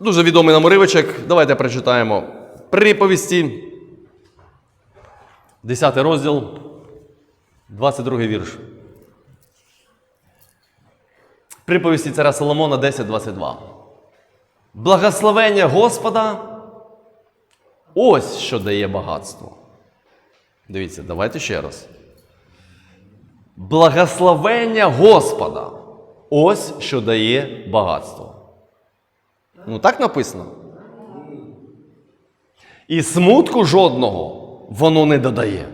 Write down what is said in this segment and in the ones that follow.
Дуже відомий нам уривочок. Давайте прочитаємо приповісті. 10 розділ, 22 вірш. Приповісті царя Соломона 10.22. Благословення Господа ось що дає багатство. Дивіться, давайте ще раз. Благословення Господа ось що дає багатство. Ну так написано. І смутку жодного воно не додає.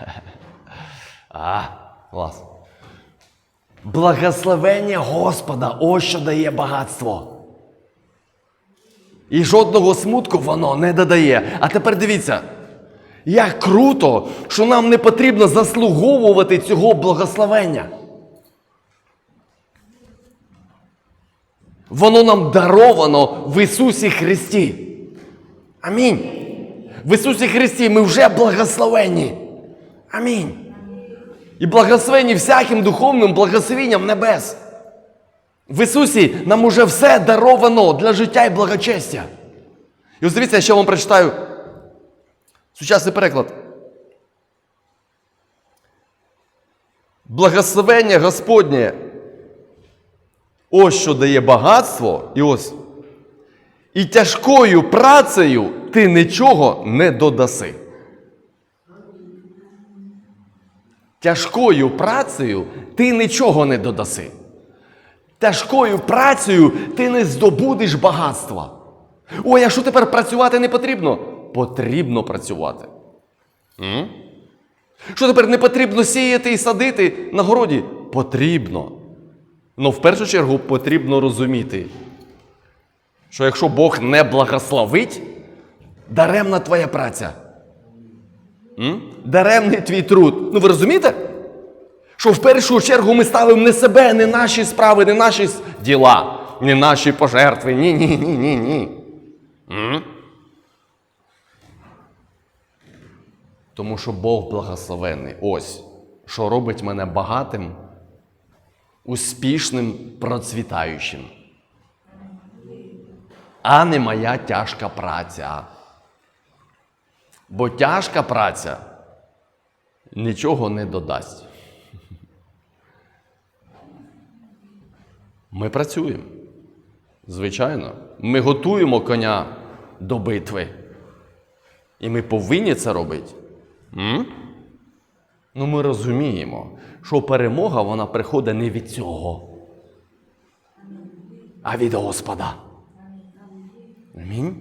А, клас. Благословення Господа ось що дає багатство. І жодного смутку воно не додає. А тепер дивіться, як круто, що нам не потрібно заслуговувати цього благословення. Воно нам даровано в Ісусі Христі. Амінь. В Ісусі Христі ми вже благословені. Амінь. І благословені всяким духовним благословенням небес. В Ісусі нам уже все даровано для життя і благочестя. І ось дивіться, я ще вам прочитаю сучасний переклад. Благословення Господнє ось що дає багатство, і ось. І тяжкою працею ти нічого не додаси. Тяжкою працею ти нічого не додаси. Тяжкою працею ти не здобудеш багатства. Ой, а що тепер працювати не потрібно? Потрібно працювати. Що тепер не потрібно сіяти і садити на городі? Потрібно. Ну, в першу чергу потрібно розуміти, що якщо Бог не благословить, даремна твоя праця. М? Даремний твій труд. Ну ви розумієте? Що в першу чергу ми ставимо не себе, не наші справи, не наші діла, не наші пожертви. Ні, ні, ні, ні, ні. Тому що Бог благословенний. Ось, що робить мене багатим, успішним, процвітаючим. А не моя тяжка праця. Бо тяжка праця нічого не додасть. Ми працюємо. Звичайно. Ми готуємо коня до битви. І ми повинні це робити. Ну, ми розуміємо, що перемога вона приходить не від цього, а від Господа. Амінь.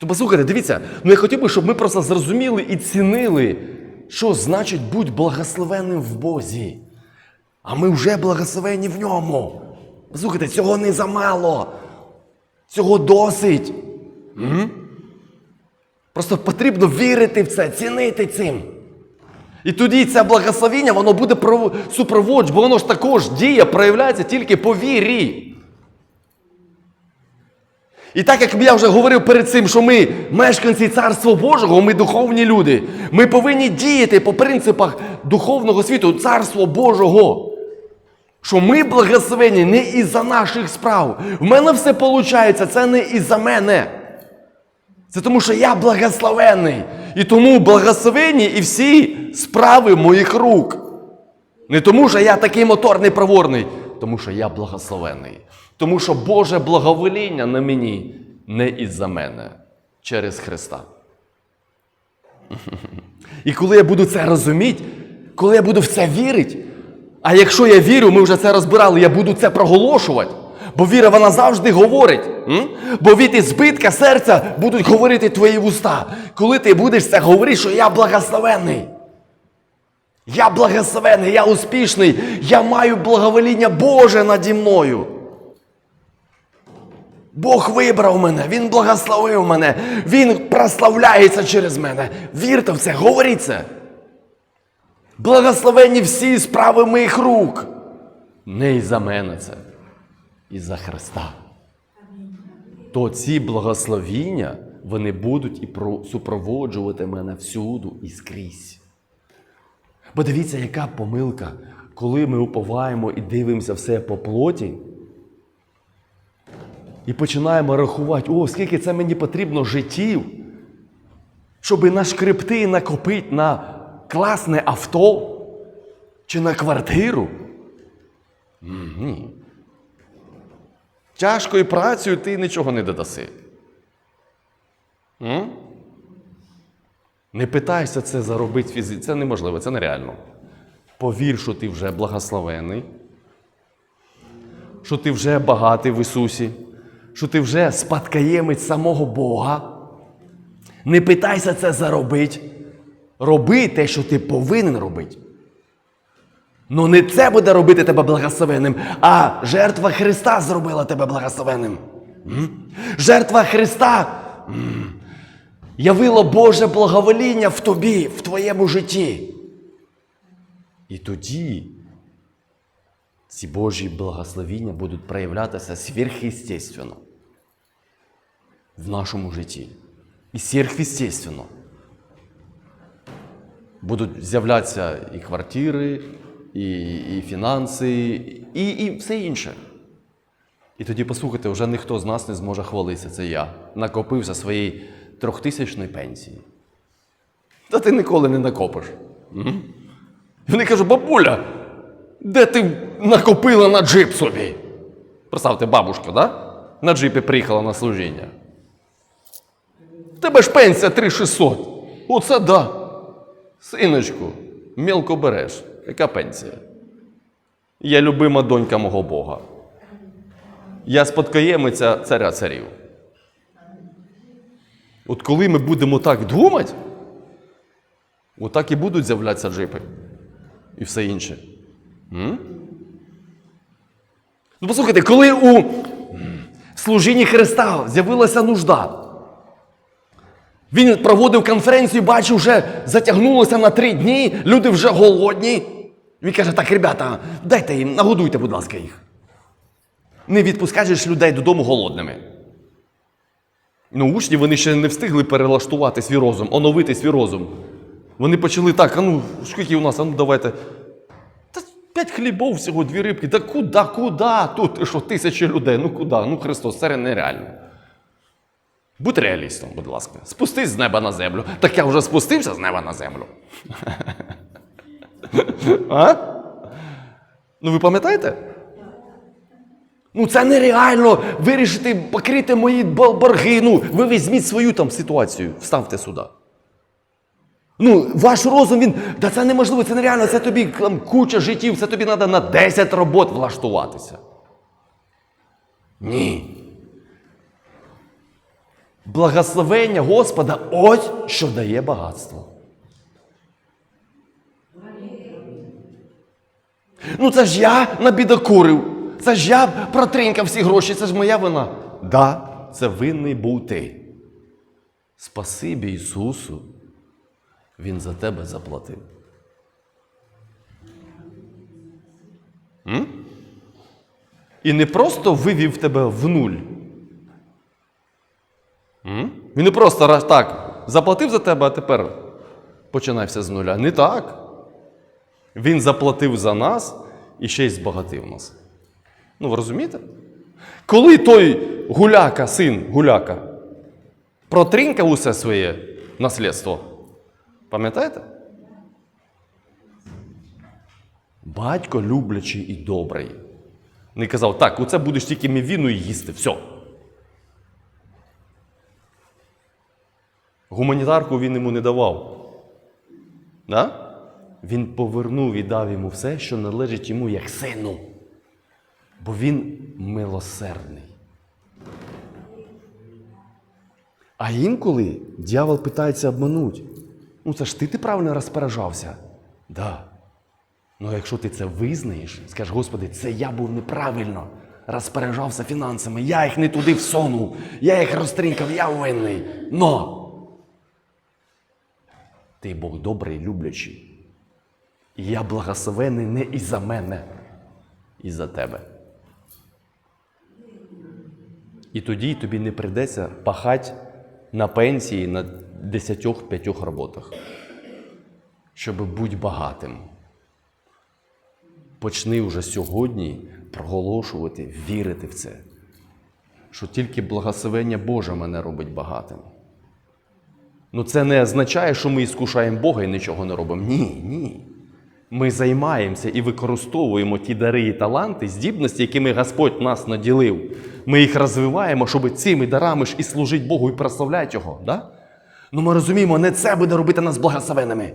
То послухайте, дивіться, ну я хотів би, щоб ми просто зрозуміли і цінили, що значить будь благословенним в Бозі. А ми вже благословені в ньому. Послухайте, цього не замало. Цього досить. М? Просто потрібно вірити в це, цінити цим. І тоді це благословіння, воно буде пров- супроводжувати, бо воно ж також діє, проявляється тільки по вірі. І так як я вже говорив перед цим, що ми мешканці Царства Божого, ми духовні люди, ми повинні діяти по принципах духовного світу, Царства Божого. Що ми благословені не із-за наших справ. В мене все виходить, це не із-за мене. Це тому, що я благословений. І тому благословені і всі справи моїх рук. Не тому, що я такий моторний проворний, тому що я благословений. Тому що Боже благовоління на мені не із-за мене, через Христа. І коли я буду це розуміти, коли я буду в це вірити, а якщо я вірю, ми вже це розбирали, я буду це проголошувати. Бо віра вона завжди говорить. Бо від ізбитка серця будуть говорити твої вуста. Коли ти будеш це говорити, що я благословенний. Я благословений, я успішний, я маю благовоління Боже наді мною. Бог вибрав мене, Він благословив мене, Він прославляється через мене. Вірте в це, говоріть це. Благословені всі справи моїх рук. Не із-за мене це, із-за Христа. То ці благословіння, вони будуть і супроводжувати мене всюду і скрізь. Бо дивіться, яка помилка, коли ми уповаємо і дивимося все по плоті. і починаємо рахувати, о, скільки це мені потрібно життів, щоб нашкребти і накопити на класне авто чи на квартиру. Ні. Тяжкою працею ти нічого не додаси. М? Не питайся це заробити фізично. Це неможливо, це нереально. Повір, що ти вже благословений, що ти вже багатий в Ісусі, що ти вже спадкоємець самого Бога. Не питайся це заробити. Роби те, що ти повинен робити. Ну не це буде робити тебе благословенним, а жертва Христа зробила тебе благословенним. М? Жертва Христа м, явило Боже благовоління в тобі, в твоєму житті. І тоді ці Божі благословіння будуть проявлятися сверхъестественно в нашому житті. І сверхъестественно. Будуть з'являтися і квартири, і, і фінанси, і, і все інше. І тоді, послухайте, вже ніхто з нас не зможе хвалитися. Це я. Накопився своєї трьохтисячної пенсії. Та ти ніколи не накопиш. М? І вони кажуть, бабуля, де ти накопила на джип собі? Представте, бабушка, да? На джипі приїхала на служіння. Тебе ж пенсія 3600. Оце да. Синочку, мілко береш. Яка пенсія? Я любима донька мого Бога. Я спадкоємиця царя царів. От коли ми будемо так думати, отак і будуть з'являтися джипи і все інше. М? Ну, послухайте, коли у служінні Христа з'явилася нужда, він проводив конференцію, бачив, вже затягнулося на три дні, люди вже голодні. Він каже: так, ребята, дайте їм, нагодуйте, будь ласка, їх. Не відпускаєш людей додому голодними. Ну, учні вони ще не встигли перелаштувати свій розум, оновити свій розум. Вони почали так, а ну, скільки у нас, а ну давайте. Та п'ять хлібов всього, дві рибки. Та куди, куди? Тут що, тисячі людей. Ну куди? Ну Христос, це нереально. Будь реалістом, будь ласка. Спустись з неба на землю. Так я вже спустився з неба на землю. А? Ну ви пам'ятаєте? Ну це нереально вирішити, покрити мої бо- борги. Ну, ви візьміть свою там ситуацію, вставте сюди. Ну, ваш розум, він. Да це неможливо, це нереально, це тобі там, куча життів, це тобі треба на 10 робот влаштуватися. Ні. Благословення Господа ось що дає багатство. Ну це ж я набідокурив. Це ж я протринькав всі гроші, це ж моя вина. Да, це винний був ти. Спасибі Ісусу. Він за тебе заплатив. М? І не просто вивів тебе в нуль. М? Він не просто раз так заплатив за тебе, а тепер починай все з нуля. Не так. Він заплатив за нас і ще й збагатив нас. Ну, ви розумієте? Коли той гуляка, син гуляка, протринкав усе своє наслідство, пам'ятаєте? Батько люблячий і добрий. Не казав, так, оце будеш тільки мівіну їсти, все. Гуманітарку він йому не давав. Да? Він повернув і дав йому все, що належить йому як сину. Бо він милосердний. А інколи дьявол питається обманути. Ну це ж ти, ти правильно розпоражався. Да. Ну якщо ти це визнаєш, скажеш, Господи, це я був неправильно розпоряджався фінансами, я їх не туди всунув, я їх розтринкав, я винний. Но ти Бог добрий, люблячий. Я благословений не і за мене, і за тебе. І тоді тобі не прийдеться пахати на пенсії на 10-5 роботах, щоб бути багатим. Почни вже сьогодні проголошувати, вірити в це. що тільки благословення Боже мене робить багатим. Ну це не означає, що ми іскушаємо Бога і нічого не робимо. Ні, ні. Ми займаємося і використовуємо ті дари і таланти, здібності, якими Господь нас наділив. Ми їх розвиваємо, щоб цими дарами ж і служити Богу, і прославляти Його. Да? Ну ми розуміємо, не це буде робити нас благословенними.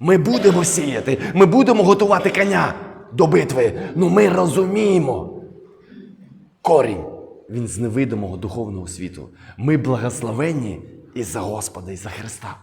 Ми будемо сіяти, ми будемо готувати коня до битви. Ну ми розуміємо. Корінь. Він з невидимого духовного світу. Ми благословенні із-за Господа, із-за Христа.